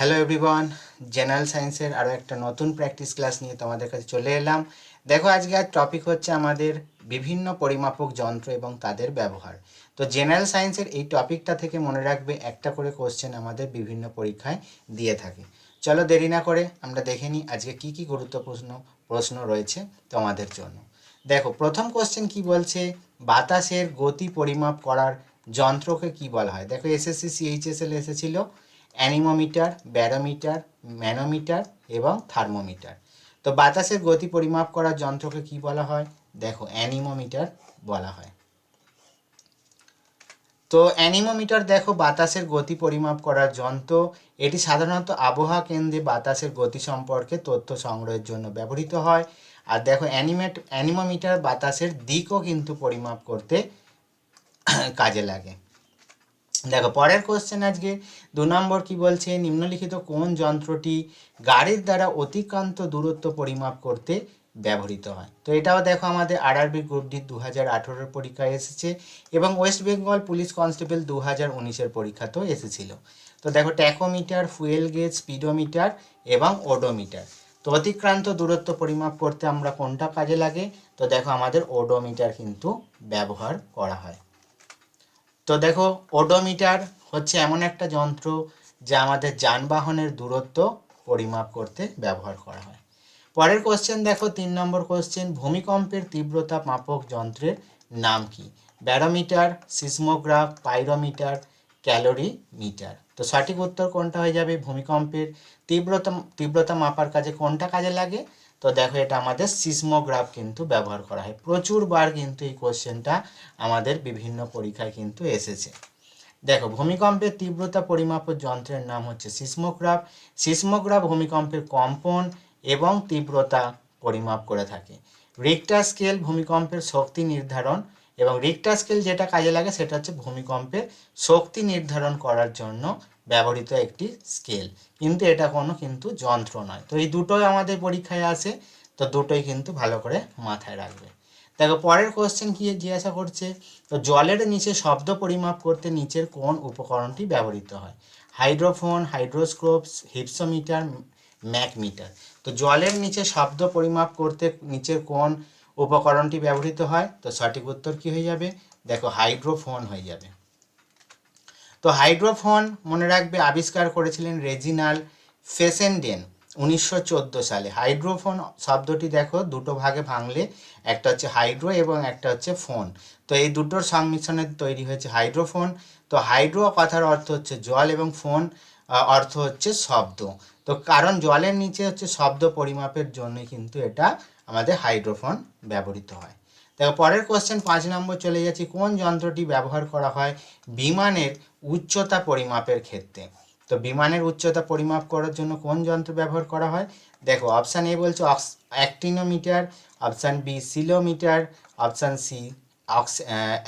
Hello everyone general সায়েন্সের আরও একটা নতুন প্র্যাকটিস ক্লাস নিয়ে তোমাদের কাছে চলে এলাম। দেখো আজকে আর টপিক হচ্ছে আমাদের বিভিন্ন পরিমাপক যন্ত্র এবং তাদের ব্যবহার। তো জেনারেল সায়েন্সের এই টপিকটা থেকে মনে রাখবে, একটা করে কোশ্চেন আমাদের বিভিন্ন পরীক্ষায় দিয়ে থাকে। চলো দেরি না করে আমরা দেখে নিই আজকে কি কি গুরুত্বপূর্ণ প্রশ্ন রয়েছে তোমাদের জন্য। দেখো, প্রথম কোশ্চেন কি বলছে? বাতাসের গতি পরিমাপ করার যন্ত্রকে কি বলা হয়? দেখো এসএসসি সিএইচএসএল এসেছিল। অ্যানিমোমিটার, ব্যারোমিটার, ম্যানোমিটার এবং থার্মোমিটার। তো বাতাসের গতি পরিমাপ করার যন্ত্রকে কি বলা হয়? দেখো, অ্যানিমোমিটার বলা হয়। তো অ্যানিমোমিটার দেখো, বাতাসের গতি পরিমাপ করার যন্ত্র। এটি সাধারণত আবহাওয়া কেন্দ্রে বাতাসের গতি সম্পর্কে তথ্য সংগ্রহের জন্য ব্যবহৃত হয়। আর দেখো, অ্যানিমেট, অ্যানিমোমিটার বাতাসের দিকও কিন্তু পরিমাপ করতে কাজে লাগে। দেখো, পরের কোশ্চেন আজকে দু নম্বর কি বলছে? নিম্নলিখিত কোন যন্ত্রটি গাড়ির দ্বারা অতিক্রান্ত দূরত্ব পরিমাপ করতে ব্যবহৃত হয়? তো এটাও দেখো আমাদের আরআরবি গ্রুপ ডি দু হাজার আঠেরোর পরীক্ষায় এসেছে এবং ওয়েস্ট বেঙ্গল পুলিশ কনস্টেবল দু হাজার উনিশের পরীক্ষাতেও এসেছিল। তো দেখো, ট্যাকোমিটার, ফুয়েল গেজ, স্পিডোমিটার এবং ওডোমিটার। তো অতিক্রান্ত দূরত্ব পরিমাপ করতে আমরা কোনটা কাজে লাগে? তো দেখো, আমাদের ওডোমিটার কিন্তু ব্যবহার করা হয়। তো দেখো ওডোমিটার হচ্ছে এমন একটা যন্ত্র যা আমাদের যানবাহনের দূরত্ব পরিমাপ করতে ব্যবহার করা হয়। পরের কোশ্চেন দেখো, তিন নম্বর কোশ্চেন ভূমিকম্পের তীব্রতা মাপক যন্ত্রের নাম কি? Barometer, seismograph, pyrometer calorie meter তো সঠিক উত্তর কোনটা হয়ে যাবে? ভূমিকম্পের তীব্রতা তীব্রতা মাপার কাজে কোনটা কাজে লাগে? তো দেখো এটা আমাদের সিসমোগ্রাফ কিন্তু ব্যবহার করা হয়। প্রচুরবার কিন্তু এই কোশ্চেনটা আমাদের বিভিন্ন পরীক্ষায় কিন্তু এসেছে। দেখো, ভূমিকম্পের তীব্রতা পরিমাপক যন্ত্রের নাম হচ্ছে সিসমোগ্রাফ সিসমোগ্রাফ ভূমিকম্পের কম্পন এবং তীব্রতা পরিমাপ করে থাকে। রিক্টার স্কেল ভূমিকম্পের শক্তি নির্ধারণ এবং রিক্টার স্কেল যেটা কাজে লাগে সেটা হচ্ছে ভূমিকম্পের শক্তি নির্ধারণ করার জন্য ব্যবহৃত একটি স্কেল কিন্তু এটা কোনো কিন্তু যন্ত্র নয়। তো এই দুটোই আমাদের পরীক্ষায় আসে তো দুটোই কিন্তু ভালো করে মাথায় রাখবে। দেখো, পরের কোশ্চেন কি জিজ্ঞাসা করছে? তো জলের নিচে শব্দ পরিমাপ করতে নিচের কোন উপকরণটি ব্যবহৃত হয়? হাইড্রোফোন হাইড্রোস্কোপ হিপসোমিটার ম্যাকমিটার তো জলের নিচে শব্দ পরিমাপ করতে নিচের কোন উপকরণটি ব্যবহৃত হয়? তো সঠিক উত্তর কি হয়ে যাবে? দেখো, হাইড্রোফোন হয়ে যাবে। তো হাইড্রোফোন মনে রাখবে আবিষ্কার করেছিলেন রেজিনাল ফেসেন্ডেন উনিশশো চোদ্দ সালে। হাইড্রোফোন শব্দটি দেখো, দুটো ভাগে ভাঙলে, একটা হচ্ছে হাইড্রো এবং একটা হচ্ছে ফোন। তো এই দুটোর সংমিশ্রণে তৈরি হয়েছে হাইড্রোফোন। তো হাইড্রো কথার অর্থ হচ্ছে জল এবং ফোন অর্থ হচ্ছে শব্দ। তো কারণ জলের নিচে হচ্ছে শব্দ পরিমাপের জন্যই কিন্তু এটা আমাদের হাইড্রোফোন ব্যবহৃত হয়। দেখো, পরের কোশ্চেন পাঁচ নম্বর চলে যাচ্ছি। কোন যন্ত্রটি ব্যবহার করা হয়? বিমানের উচ্চতা পরিমাপের ক্ষেত্রে। তো বিমানের উচ্চতা পরিমাপ করার জন্য কোন যন্ত্র ব্যবহার করা হয়? দেখো অপশান এ বলছে ox, actinometer option B ceilometer option C ox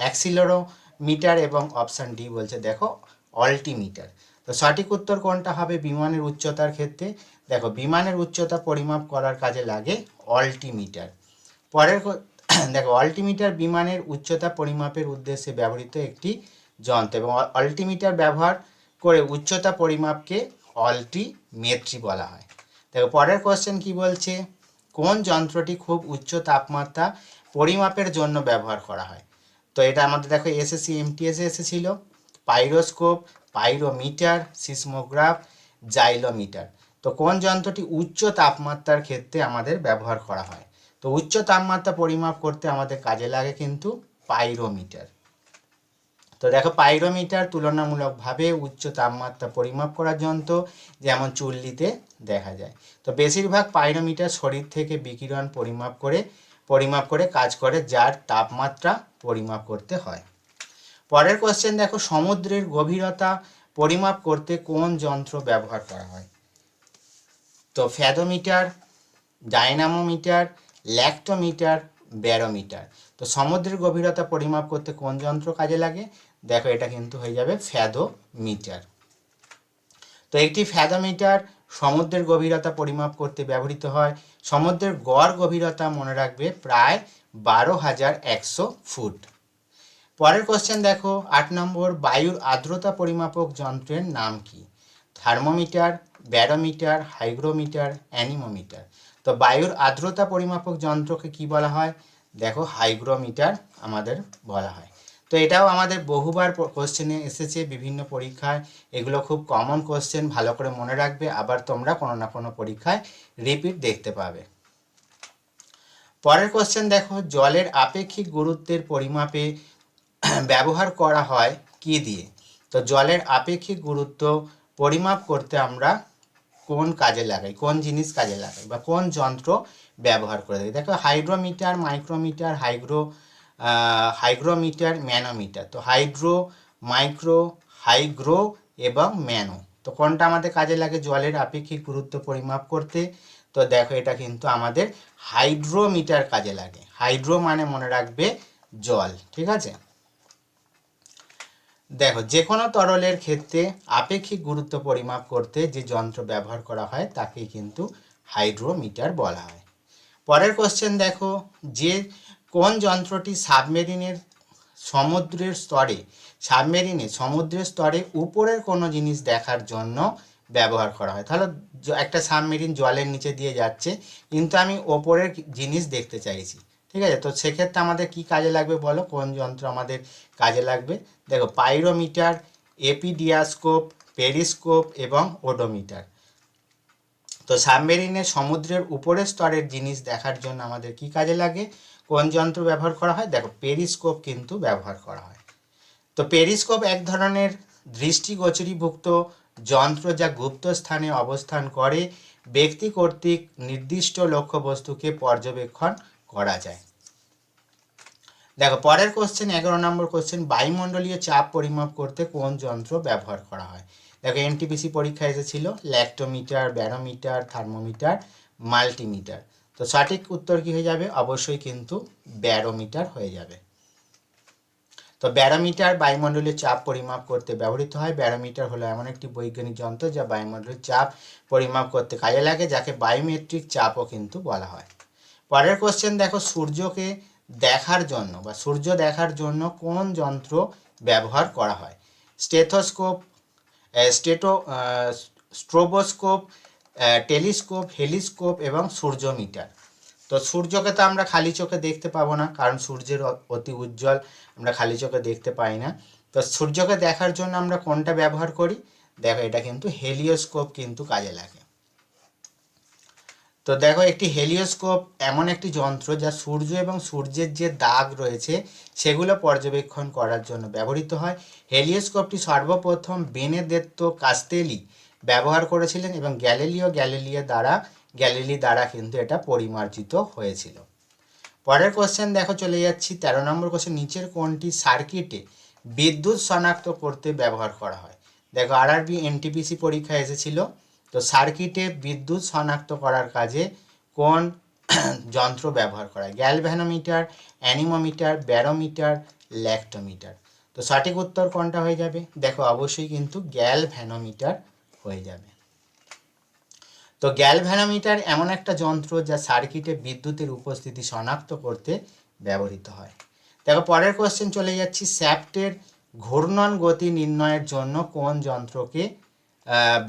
accelerometer এবং অপশান ডি বলছে, দেখো, অল্টিমিটার। তো সঠিক উত্তর কোনটা হবে বিমানের উচ্চতার ক্ষেত্রে? দেখো, বিমানের উচ্চতা পরিমাপ করার কাজে লাগে অল্টিমিটার। পরের দেখো, অল্টিমিটার বিমানের উচ্চতা পরিমাপের উদ্দেশ্যে ব্যবহৃত একটি যন্ত্র এবং অল্টিমিটার ব্যবহার করে উচ্চতা পরিমাপকে অল্টিমেট্রি বলা হয়। দেখো, পরের কোশ্চেন কি বলছে? কোন যন্ত্রটি খুব উচ্চ তাপমাত্রা পরিমাপের জন্য ব্যবহার করা হয়? তো এটা আমাদের দেখো এসএসসি এমটিএসে এসেছিল। Pyroscope, pyrometer, seismograph, xylometer. তো কোন যন্ত্রটি উচ্চ তাপমাত্রার ক্ষেত্রে আমাদের ব্যবহার করা হয়? তো উচ্চ তাপমাত্রা পরিমাপ করতে আমাদের কাজে লাগে কিন্তু পাইরোমিটার। তো দেখো পাইরোমিটার তুলনামূলকভাবে উচ্চ তাপমাত্রা পরিমাপ করার যন্ত্র যেমন চুল্লিতে দেখা যায়। তো বেশিরভাগ পাইরোমিটার শরীর থেকে বিকিরণ পরিমাপ করে পরিমাপ করে কাজ করে যার তাপমাত্রা পরিমাপ করতে হয়। পরের কোশ্চেন দেখো সমুদ্রের গভীরতা পরিমাপ করতে কোন যন্ত্র ব্যবহার করা হয়? তো ফ্যাদোমিটার ডাইনামোমিটার ল্যাক্টোমিটার, ব্যারোমিটার। তো সমুদ্রের গভীরতা পরিমাপ করতে কোন যন্ত্র কাজে লাগে? দেখো এটা কিন্তু হয়ে যাবে ফ্যাদোমিটার। তো একটি ফ্যাদোমিটার সমুদ্রের গভীরতা পরিমাপ করতে ব্যবহৃত হয়। সমুদ্রের গড় গভীরতা মনে রাখবে প্রায় বারো হাজার একশো ফুট। পরের কোশ্চেন দেখো, আট নম্বর, বায়ুর আর্দ্রতা পরিমাপক যন্ত্রের নাম কি? Thermometer, barometer, hygrometer, anemometer. তো বায়ুর আর্দ্রতা পরিমাপক যন্ত্রকে কি বলা হয়? দেখো, হাইগ্রোমিটার আমাদের বলা হয়। তো এটাও আমাদের বহুবার কোশ্চেনে এসেছে বিভিন্ন পরীক্ষায়। এগুলো খুব কমন কোশ্চেন ভালো করে মনে রাখবে, আবার তোমরা কোনো না কোনো পরীক্ষায় রিপিট দেখতে পাবে। পরের কোশ্চেন দেখো, জলের আপেক্ষিক গুরুত্বের পরিমাপে ব্যবহার করা হয় কি দিয়ে? তো জলের আপেক্ষিক গুরুত্ব পরিমাপ করতে আমরা কোন কাজে লাগাই, কোন জিনিস কাজে লাগাই বা কোন যন্ত্র ব্যবহার করে থাকি? দেখো hydrometer micrometer, hygro hygrometer, manometer. তো হাইড্রো মাইক্রো, হাইগ্রো এবং ম্যানো। তো কোনটা আমাদের কাজে লাগে? জলের আপেক্ষিক গুরুত্ব পরিমাপ করতে। তো দেখো এটা কিন্তু আমাদের হাইড্রোমিটার কাজে লাগে। হাইড্রো মানে মনে রাখবে জল, ঠিক আছে? দেখো যে কোনো তরলের ক্ষেত্রে আপেক্ষিক গুরুত্ব পরিমাপ করতে যে যন্ত্র ব্যবহার করা হয়, তাকেই কিন্তু হাইড্রোমিটার বলা হয়। পরের কোশ্চেন দেখো, যে কোন যন্ত্রটি সাবমেরিনের সমুদ্রের স্তরে, সাবমেরিনে সমুদ্রের স্তরে উপরের কোনো জিনিস দেখার জন্য ব্যবহার করা হয়? তাহলে একটা সাবমেরিন জলের নিচে দিয়ে যাচ্ছে, কিন্তু আমি ওপরের জিনিস দেখতে চাইছি। ঠিক আছে? তো সেক্ষেত্রে আমাদের কি কাজে লাগবে বলো? কোন যন্ত্র আমাদের কাজে লাগবে? দেখো, পাইরোমিটার, এপিডিয়াস্কোপ, পেরিস্কোপ এবং ওডোমিটার। তো সাবমেরিনে সমুদ্রের উপরের স্তরের জিনিস দেখার জন্য আমাদের কি কাজে লাগে? কোন যন্ত্র ব্যবহার করা হয়? দেখো, পেরিস্কোপ কিন্তু ব্যবহার করা হয়। তো পেরিস্কোপ এক ধরনের দৃষ্টিগোচরীভুক্ত যন্ত্র যা গুপ্ত স্থানে অবস্থান করে ব্যক্তি কর্তৃক নির্দিষ্ট লক্ষ্যবস্তুকে পর্যবেক্ষণ করা যায়। দেখো, পরের কোশ্চেন এগারো নম্বর কোশ্চেন বায়ুমণ্ডলীয় চাপ পরিমাপ করতে কোন যন্ত্র ব্যবহার করা হয়? দেখো এনটিপিসি পরীক্ষা এসেছিল ল্যাক্টোমিটার ব্যারোমিটার থার্মোমিটার মাল্টিমিটার তো সঠিক উত্তর কি হয়ে যাবে? অবশ্যই কিন্তু ব্যারোমিটার হয়ে যাবে। তো ব্যারোমিটার বায়ুমণ্ডলের চাপ পরিমাপ করতে ব্যবহৃত হয়। ব্যারোমিটার হলো এমন একটি বৈজ্ঞানিক যন্ত্র যা বায়ুমণ্ডলের চাপ পরিমাপ করতে কাজে লাগে, যাকে বায়োমেট্রিক চাপও কিন্তু বলা হয়। পরের কোশ্চেন দেখো, সূর্যকে দেখার জন্য বা সূর্য দেখার জন্য কোন যন্ত্র ব্যবহার করা হয়? স্টেথোস্কোপ স্টেটো স্ট্রোবোস্কোপ টেলিস্কোপ, হেলিস্কোপ এবং সূর্য মিটার। তো সূর্যকে তো আমরা খালি চোখে দেখতে পাবো না, কারণ সূর্যের অতি উজ্জ্বল আমরা খালি চোখে দেখতে পাই না। তো সূর্যকে দেখার জন্য আমরা কোনটা ব্যবহার করি? দেখো, এটা কিন্তু হেলিওস্কোপ কিন্তু কাজে লাগে। তো দেখো, একটি হেলিওস্কোপ এমন একটি যন্ত্র যা সূর্য এবং সূর্যের যে দাগ রয়েছে সেগুলো পর্যবেক্ষণ করার জন্য ব্যবহৃত হয়। হেলিওস্কোপটি সর্বপ্রথম বেনেদেত্তো কাস্তেলি ব্যবহার করেছিলেন এবং গ্যালিলিও গ্যালিলিও দ্বারা, গ্যালিলি দ্বারা কিন্তু এটা পরিমার্জিত হয়েছিল। পরের কোশ্চেন দেখো, চলে যাচ্ছি। তেরো নম্বর কোশ্চেন নিচের কোনটি সার্কিটে বিদ্যুৎ শনাক্ত করতে ব্যবহার করা হয়। দেখো আরআরবি এনটিপিসি পরীক্ষা এসেছিল। তো সার্কিটে বিদ্যুৎ শনাক্ত করার কাজে কোন যন্ত্র ব্যবহার করা গ্যালভ্যানোমিটার, অ্যানিমোমিটার, ব্যারোমিটার, ল্যাক্টোমিটার। তো সঠিক উত্তর কোনটা হয়ে যাবে? দেখো, অবশ্যই কিন্তু গ্যালভ্যানোমিটার হয়ে যাবে। তো গ্যালভ্যানোমিটার এমন একটা যন্ত্র যা সার্কিটে বিদ্যুতের উপস্থিতি শনাক্ত করতে ব্যবহৃত হয়। দেখো, পরের কোশ্চেন চলে যাচ্ছি স্যাপ্টের ঘূর্ণন গতি নির্ণয়ের জন্য কোন যন্ত্রকে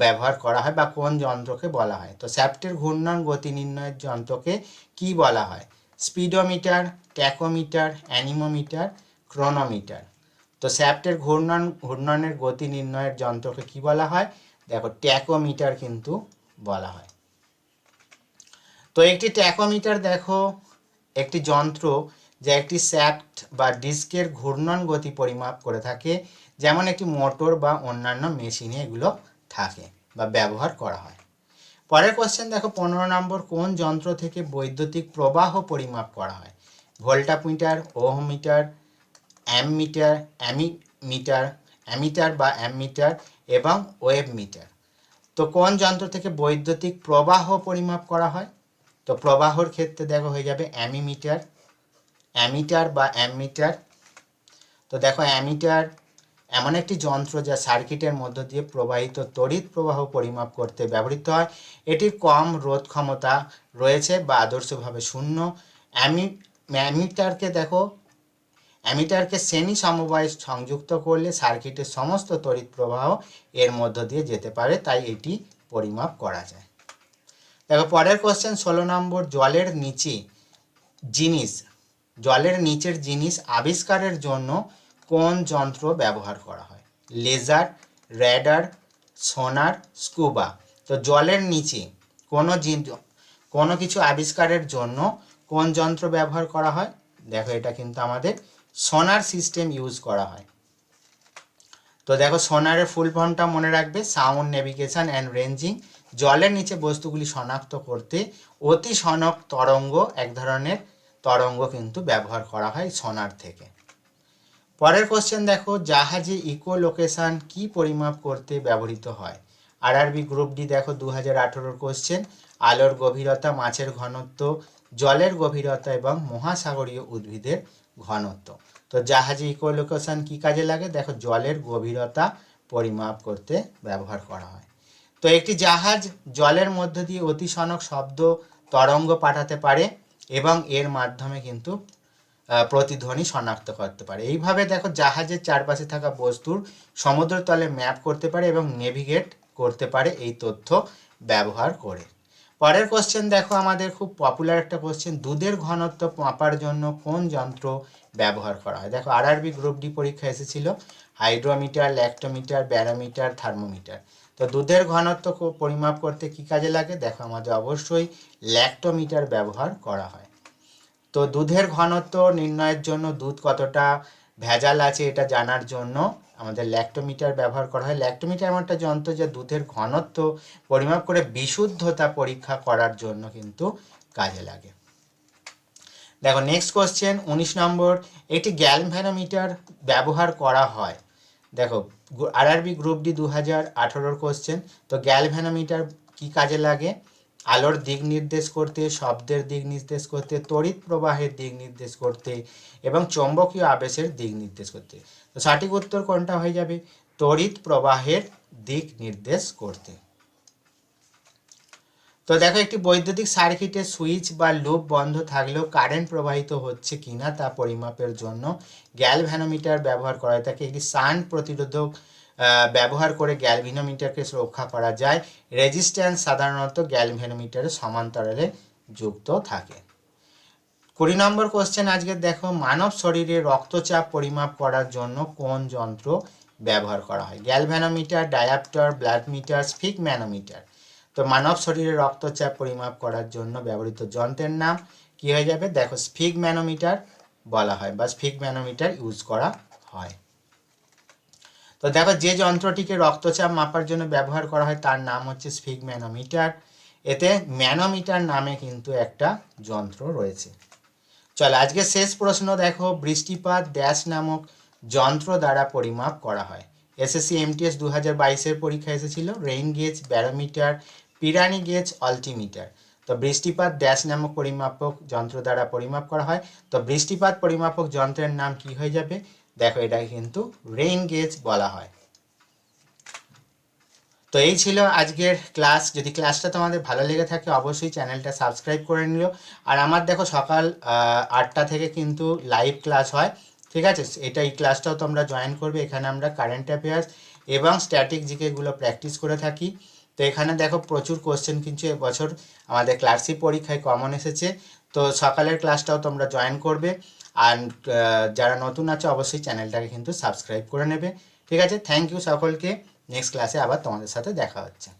ব্যবহার করা হয় বা কোন যন্ত্রকে বলা হয়। তো স্যাপ্টের ঘূর্ণন গতি নির্ণয়ের যন্ত্রকে কি বলা হয়? Speedometer, tachometer, anemometer, chronometer. তো স্যাপ্টের ঘূর্ণন, ঘূর্ণনের গতি নির্ণয়ের যন্ত্রকে কি বলা হয়? দেখো, ট্যাকোমিটার কিন্তু বলা হয়। তো একটি ট্যাকোমিটার দেখো, একটি যন্ত্র যা একটি স্যাপ্ট বা ডিস্কের ঘূর্ণন গতি পরিমাপ করে থাকে, যেমন একটি মোটর বা অন্যান্য মেশিনে এগুলো থাকে বা ব্যবহার করা হয়। পরের কোশ্চেন দেখো, পনেরো নম্বর কোন যন্ত্র থেকে বৈদ্যুতিক প্রবাহ পরিমাপ করা হয়? Voltameter, ohmmeter, ammeter, ammeter, ammeter বা অ্যামমিটার এবং ওয়েব মিটার তো কোন যন্ত্র থেকে বৈদ্যুতিক প্রবাহ পরিমাপ করা হয়? তো প্রবাহর ক্ষেত্রে দেখো হয়ে যাবে অ্যামিমিটার, অ্যামিটার বা অ্যামমিটার। তো দেখো অ্যামিটার এমন একটি যন্ত্র যা সার্কিটের মধ্য দিয়ে প্রবাহিত তড়িৎ প্রবাহ পরিমাপ করতে ব্যবহৃত হয়। এটির কম রোধ ক্ষমতা রয়েছে বা আদর্শভাবে শূন্য। অ্যামি, অ্যামিটারকে দেখো। অ্যামিটারকে শ্রেণি সমবায় সংযুক্ত করলে সার্কিটের সমস্ত তড়িৎ প্রবাহ এর মধ্য দিয়ে যেতে পারে, তাই এটি পরিমাপ করা যায়। দেখো, পরের কোশ্চেন ষোলো নম্বর, জলের নিচে জিনিস। জলের নিচের জিনিস আবিষ্কারের জন্য কোন যন্ত্র ব্যবহার করা হয়? Laser, radar, sonar, scuba. তো জলের নিচে কোনো কোনো কিছু আবিষ্কারের জন্য কোন যন্ত্র ব্যবহার করা হয়? দেখো, এটা কিন্তু আমাদের সোনার সিস্টেম ইউজ করা হয়। তো দেখো, সোনারের ফুল ফর্মটা মনে রাখবে। সাউন্ড নেভিগেশন অ্যান্ড রেঞ্জিং জলের নিচে বস্তুগুলি শনাক্ত করতে অতি সনক তরঙ্গ, এক ধরনের তরঙ্গ কিন্তু ব্যবহার করা হয় সোনার থেকে। পরের কোশ্চেন দেখো, জাহাজে ইকো লোকেশন কি পরিমাপ করতে ব্যবহৃত হয়? আরআরবি গ্রুপ ডি দেখো দু হাজার আঠেরোর কোশ্চেন আলোর গভীরতা, মাছের ঘনত্ব, জলের গভীরতা এবং মহাসাগরীয় উদ্ভিদের ঘনত্ব। তো জাহাজে ইকো লোকেশন কী কাজে লাগে? দেখো, জলের গভীরতা পরিমাপ করতে ব্যবহার করা হয়। তো একটি জাহাজ জলের মধ্য দিয়ে অতি সনক শব্দ তরঙ্গ পাঠাতে পারে এবং এর মাধ্যমে কিন্তু প্রতিধ্বনি শনাক্ত করতে পারে। এইভাবে দেখো জাহাজের চারপাশে থাকা বস্তুর সমুদ্র তলে ম্যাপ করতে পারে এবং নেভিগেট করতে পারে এই তথ্য ব্যবহার করে। পরের কোশ্চেন দেখো, আমাদের খুব পপুলার একটা কোশ্চেন দুধের ঘনত্ব মাপার জন্য কোন যন্ত্র ব্যবহার করা হয়? দেখো আরআরবি গ্রুপ ডি পরীক্ষা এসেছিল হাইড্রোমিটার ল্যাক্টোমিটার ব্যারোমিটার থার্মোমিটার তো দুধের ঘনত্ব পরিমাপ করতে কি কাজে লাগে? দেখো, আমাদের অবশ্যই ল্যাক্টোমিটার ব্যবহার করা হয়। তো দুধের ঘনত্ব নির্ণয়ের জন্য দুধ কতটা ভেজাল আছে এটা জানার জন্য আমাদের ল্যাক্টোমিটার ব্যবহার করা হয়। ল্যাক্টোমিটার এমন একটা যন্ত্র যা দুধের ঘনত্ব পরিমাপ করে বিশুদ্ধতা পরীক্ষা করার জন্য কিন্তু কাজে লাগে। দেখো নেক্সট কোশ্চেন উনিশ নম্বর, একটি গ্যালভ্যানোমিটার ব্যবহার করা হয়। দেখো আরআরবি গ্রুপ ডি দু হাজার আঠেরোর কোশ্চেন তো গ্যালভ্যানোমিটার কি কাজে লাগে? আলোর দিক নির্দেশ করতে, শব্দের দিক নির্দেশ করতে, তড়িৎ প্রবাহের দিক নির্দেশ করতে এবং চৌম্বকীয় আবেশের দিক নির্দেশ করতে। তো সঠিক উত্তর কোনটা হয়ে যাবে? তড়িৎ প্রবাহের দিক নির্দেশ করতে। তো দেখো, একটি বৈদ্যুতিক সার্কিটে সুইচ বা লুপ বন্ধ থাকলেও কারেন্ট প্রবাহিত হচ্ছে কিনা তা পরিমাপের জন্য গ্যালভ্যানোমিটার ব্যবহার করা হয়। থাকে একটি সান প্রতিরোধক ব্যবহার করে গ্যালভিনোমিটারকে রক্ষা করা যায়। রেজিস্ট্যান্স সাধারণত গ্যালভ্যানোমিটারের সমান্তরালে যুক্ত থাকে। কুড়ি নম্বর কোশ্চেন আজকে দেখো, মানব শরীরে রক্তচাপ পরিমাপ করার জন্য কোন যন্ত্র ব্যবহার করা হয়? Galvanometer dioptre, blood meter, sphygmomanometer. তো মানব শরীরে রক্তচাপ পরিমাপ করার জন্য ব্যবহৃত যন্ত্রের নাম কি হয়ে যাবে? দেখো, স্ফিক ম্যানোমিটার বলা হয় বা স্ফিক ম্যানোমিটার ইউজ করা হয়। তো দেখো, যে যন্ত্রটিকে রক্তচাপ মাপার জন্য ব্যবহার করা হয়, তার নাম হচ্ছে স্ফিক ম্যানোমিটার এতে ম্যানোমিটার নামে কিন্তু একটা যন্ত্র রয়েছে। চল, আজকে শেষ প্রশ্ন দেখো, বৃষ্টিপাত ড্যাশ নামক যন্ত্র দ্বারা পরিমাপ করা হয়। এসএসসি এমটিএস দু হাজার বাইশের পরীক্ষা এসেছিল, rain gauge, barometer, Pirani gauge, altimeter. তো বৃষ্টিপাত ড্যাশ নামক পরিমাপক যন্ত্র দ্বারা পরিমাপ করা হয়। তো বৃষ্টিপাত পরিমাপক যন্ত্রের নাম কি হয়ে যাবে? দেখো এটাকে কিন্তু রেইন গেজ বলা হয়। তো এই ছিল আজকের ক্লাস। যদি ক্লাসটা তোমাদের ভালো লেগে থাকে, অবশ্যই চ্যানেলটা সাবস্ক্রাইব করে নিও। আর আমার দেখো সকাল আটটা থেকে কিন্তু লাইভ ক্লাস হয়। ঠিক আছে? এটা এই ক্লাসটাও তোমরা জয়েন করবে। এখানে আমরা কারেন্ট অ্যাফেয়ার্স এবং স্ট্যাটিক জিকেগুলো প্র্যাকটিস করে থাকি। তো এখানে দেখো প্রচুর কোশ্চেন কিন্তু এবছর আমাদের ক্লার্কশিপ পরীক্ষায় কমন এসেছে। তো সকালের ক্লাসটাও তোমরা জয়েন করবে। আর যারা নতুন আছে, অবশ্যই চ্যানেলটাকে কিন্তু সাবস্ক্রাইব করে নেবে। ঠিক আছে? থ্যাংক ইউ সকলকে। নেক্সট ক্লাসে আবার তোমাদের সাথে দেখা হচ্ছে।